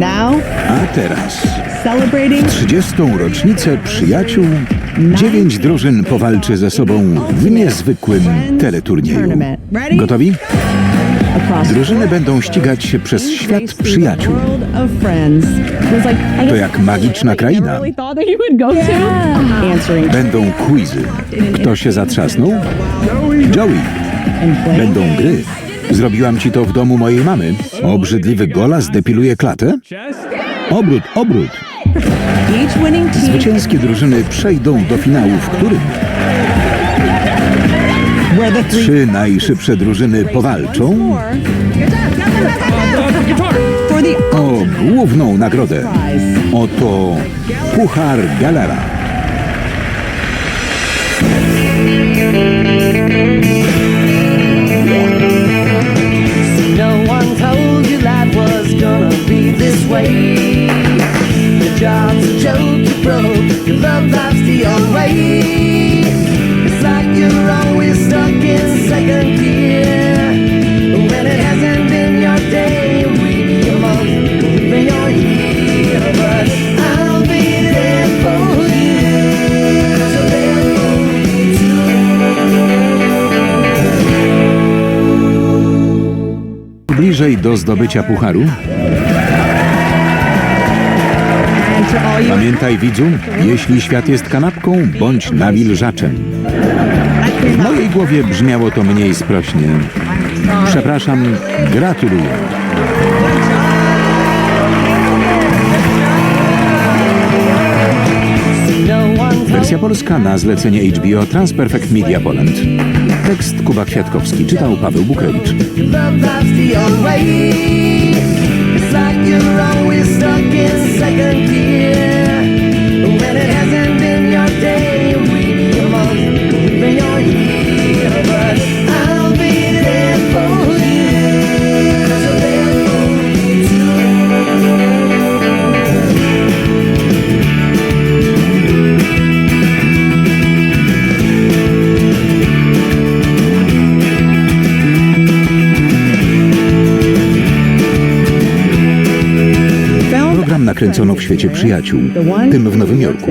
Now, A teraz, celebrating 30. rocznicę przyjaciół, dziewięć drużyn powalczy ze sobą w niezwykłym teleturnieju. Gotowi? across Drużyny będą ścigać się przez świat przyjaciół. world of friends. It was like, I To guess jak magiczna kraina. really thought that you would go to. Answering Będą quizy. Kto się zatrzasnął? Joey. and playing Będą gry. Zrobiłam ci to w domu mojej mamy. Obrzydliwy golas depiluje klatę? Obrót, obrót. Zwycięskie drużyny przejdą do finału, w którym trzy najszybsze drużyny powalczą o główną nagrodę. Oto Puchar Galera. Love the. It's like you're always stuck in second gear. When it hasn't been your day, your month, your I'll be there for you. So for you Bliżej do zdobycia pucharu. Pamiętaj widzu, jeśli świat jest kanapką, bądź nawilżaczem. W mojej głowie brzmiało to mniej sprośnie. Przepraszam, gratuluję. Wersja polska na zlecenie HBO Transperfect Media Poland. Tekst Kuba Kwiatkowski, czytał Paweł way. It's like you're always stuck in second nakręcono w świecie przyjaciół, tym w Nowym Jorku.